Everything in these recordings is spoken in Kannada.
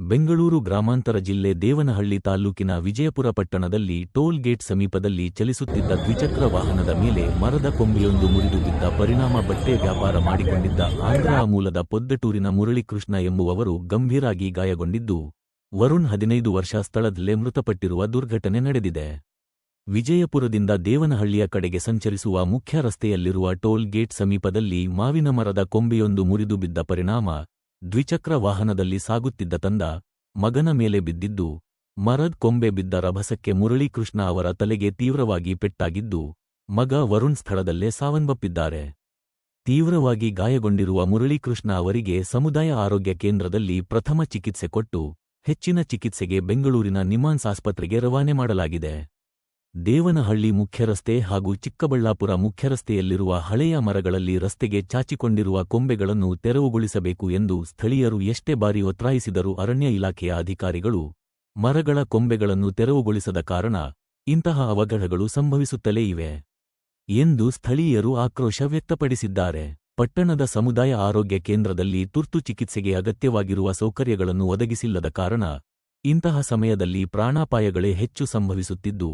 ಬೆಂಗಳೂರು ಗ್ರಾಮಾಂತರ ಜಿಲ್ಲೆ ದೇವನಹಳ್ಳಿ ತಾಲ್ಲೂಕಿನ ವಿಜಯಪುರ ಪಟ್ಟಣದಲ್ಲಿ ಟೋಲ್ ಗೇಟ್ ಸಮೀಪದಲ್ಲಿ ಚಲಿಸುತ್ತಿದ್ದ ದ್ವಿಚಕ್ರ ವಾಹನದ ಮೇಲೆ ಮರದ ಕೊಂಬೆಯೊಂದು ಮುರಿದು ಬಿದ್ದ ಪರಿಣಾಮ ಬಟ್ಟೆ ವ್ಯಾಪಾರ ಮಾಡಿಕೊಂಡಿದ್ದ ಆಂಧ್ರ ಮೂಲದ ಪೊದ್ದಟೂರಿನ ಮುರಳಿಕೃಷ್ಣ ಎಂಬುವವರು ಗಂಭೀರಾಗಿ ಗಾಯಗೊಂಡಿದ್ದು, ವರುಣ್ ಹದಿನೈದು ವರ್ಷ ಸ್ಥಳದಲ್ಲೇ ಮೃತಪಟ್ಟಿರುವ ದುರ್ಘಟನೆ ನಡೆದಿದೆ. ವಿಜಯಪುರದಿಂದ ದೇವನಹಳ್ಳಿಯ ಕಡೆಗೆ ಸಂಚರಿಸುವ ಮುಖ್ಯ ರಸ್ತೆಯಲ್ಲಿರುವ ಟೋಲ್ ಗೇಟ್ ಸಮೀಪದಲ್ಲಿ ಮಾವಿನ ಮರದ ಕೊಂಬೆಯೊಂದು ಮುರಿದು ಬಿದ್ದ ಪರಿಣಾಮ ದ್ವಿಚಕ್ರ ವಾಹನದಲ್ಲಿ ಸಾಗುತ್ತಿದ್ದ ತಂದ ಮಗನ ಮೇಲೆ ಬಿದ್ದಿದ್ದು, ಮರದ್ ಕೊಂಬೆ ಬಿದ್ದ ರಭಸಕ್ಕೆ ಮುರಳೀಕೃಷ್ಣ ಅವರ ತಲೆಗೆ ತೀವ್ರವಾಗಿ ಪೆಟ್ಟಾಗಿದ್ದು, ಮಗ ವರುಣ್ ಸ್ಥಳದಲ್ಲೇ ಸಾವನ್ನಪ್ಪಿದ್ದಾರೆ. ತೀವ್ರವಾಗಿ ಗಾಯಗೊಂಡಿರುವ ಮುರಳೀಕೃಷ್ಣ ಅವರಿಗೆ ಸಮುದಾಯ ಆರೋಗ್ಯ ಕೇಂದ್ರದಲ್ಲಿ ಪ್ರಥಮ ಚಿಕಿತ್ಸೆ ಕೊಟ್ಟು, ಹೆಚ್ಚಿನ ಚಿಕಿತ್ಸೆಗೆ ಬೆಂಗಳೂರಿನ ನಿಮಾನ್ಸ್ ಆಸ್ಪತ್ರೆಗೆ ರವಾನೆ ಮಾಡಲಾಗಿದೆ. ದೇವನಹಳ್ಳಿ ಮುಖ್ಯರಸ್ತೆ ಹಾಗೂ ಚಿಕ್ಕಬಳ್ಳಾಪುರ ಮುಖ್ಯರಸ್ತೆಯಲ್ಲಿರುವ ಹಳೆಯ ಮರಗಳಲ್ಲಿ ರಸ್ತೆಗೆ ಚಾಚಿಕೊಂಡಿರುವ ಕೊಂಬೆಗಳನ್ನು ತೆರವುಗೊಳಿಸಬೇಕು ಎಂದು ಸ್ಥಳೀಯರು ಎಷ್ಟೇ ಬಾರಿ ಒತ್ತಾಯಿಸಿದರೂ ಅರಣ್ಯ ಇಲಾಖೆಯ ಅಧಿಕಾರಿಗಳು ಮರಗಳ ಕೊಂಬೆಗಳನ್ನು ತೆರವುಗೊಳಿಸದ ಕಾರಣ ಇಂತಹ ಅವಘಡಗಳು ಸಂಭವಿಸುತ್ತಲೇ ಇವೆ ಎಂದು ಸ್ಥಳೀಯರು ಆಕ್ರೋಶ ವ್ಯಕ್ತಪಡಿಸಿದ್ದಾರೆ. ಪಟ್ಟಣದ ಸಮುದಾಯ ಆರೋಗ್ಯ ಕೇಂದ್ರದಲ್ಲಿ ತುರ್ತು ಚಿಕಿತ್ಸೆಗೆ ಅಗತ್ಯವಾಗಿರುವ ಸೌಕರ್ಯಗಳನ್ನು ಒದಗಿಸಿಲ್ಲದ ಕಾರಣ ಇಂತಹ ಸಮಯದಲ್ಲಿ ಪ್ರಾಣಾಪಾಯಗಳೇ ಹೆಚ್ಚು ಸಂಭವಿಸುತ್ತಿದ್ದು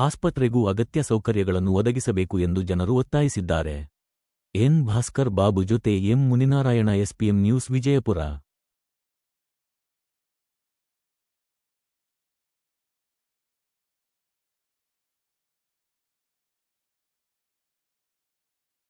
ಆಸ್ಪತ್ರೆಗೂ ಅಗತ್ಯ ಸೌಕರ್ಯಗಳನ್ನು ಒದಗಿಸಬೇಕು ಎಂದು ಜನರು ಒತ್ತಾಯಿಸಿದ್ದಾರೆ. ಎನ್. ಭಾಸ್ಕರ್ ಬಾಬು ಜೊತೆ M. Muninarayana SPM news, Vijayapura.